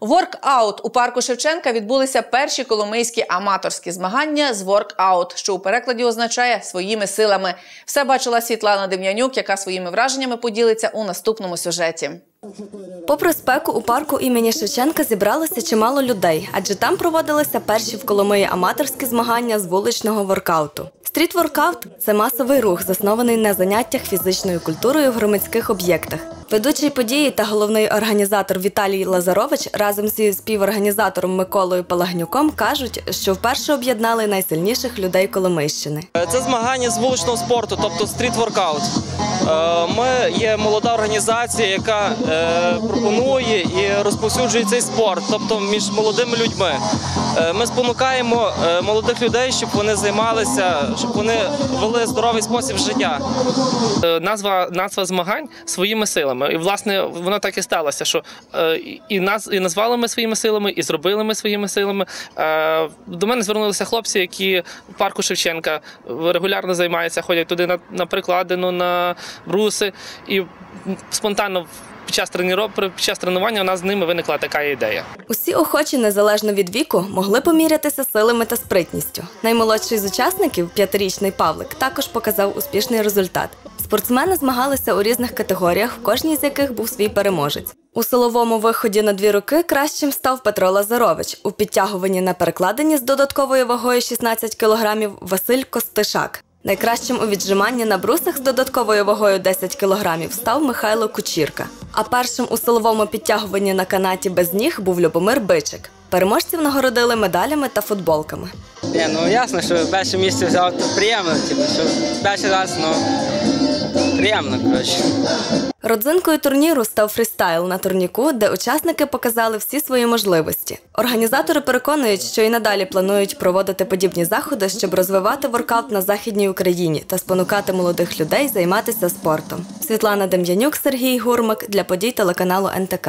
Воркаут у парку Шевченка відбулися перші коломийські аматорські змагання з воркаут, що у перекладі означає своїми силами. Все бачила Світлана Дем'янюк, яка своїми враженнями поділиться у наступному сюжеті. Попри спеку, у парку імені Шевченка зібралося чимало людей, адже там проводилися перші в Коломиї аматорські змагання з вуличного воркауту. Стріт-воркаут – це масовий рух, заснований на заняттях фізичною культурою в громадських об'єктах. Ведучий події та головний організатор Віталій Лазарович разом зі співорганізатором Миколою Палагнюком кажуть, що вперше об'єднали найсильніших людей Коломийщини. Це змагання з вуличного спорту, тобто стріт-воркаут. Е, Ми є молода організація, яка е, пропонує і розповсюджує цей спорт, тобто між молодими людьми. Е, Ми спонукаємо молодих людей, щоб вони займалися, щоб вони вели здоровий спосіб життя. Назва, назва змагань своїми силами. І власне воно так і сталося, що е, і нас і назвали ми своїми силами, і зробили ми своїми силами. Е, до мене звернулися хлопці, які в парку Шевченка регулярно займаються, ходять туди на, на прикладину, на бруси. І спонтанно під час під час тренування у нас з ними виникла така ідея. Усі охочі, незалежно від віку, могли помірятися силами та спритністю. Наймолодший з учасників, п'ятирічний Павлик, також показав успішний результат. Спортсмени змагалися у різних категоріях, в кожній з яких був свій переможець. У силовому виході на дві руки кращим став Петро Лазарович. У підтягуванні на перекладині з додатковою вагою 16 кг Василь Костишак. Найкращим у віджиманні на брусах з додатковою вагою 10 кг став Михайло Кучірка. А першим у силовому підтягуванні на канаті без ніг був Любомир Бичик. Переможців нагородили медалями та футболками. Ні, ну ясно, що перше місце взяв, то приємно, типу, що перший раз, ну приємно, коротше. Родзинкою турніру став фрістайл на турніку, де учасники показали всі свої можливості. Організатори переконують, що і надалі планують проводити подібні заходи, щоб розвивати воркаут на західній Україні та спонукати молодих людей займатися спортом. Світлана Дем'янюк, Сергій Гурмак для подій телеканалу НТК.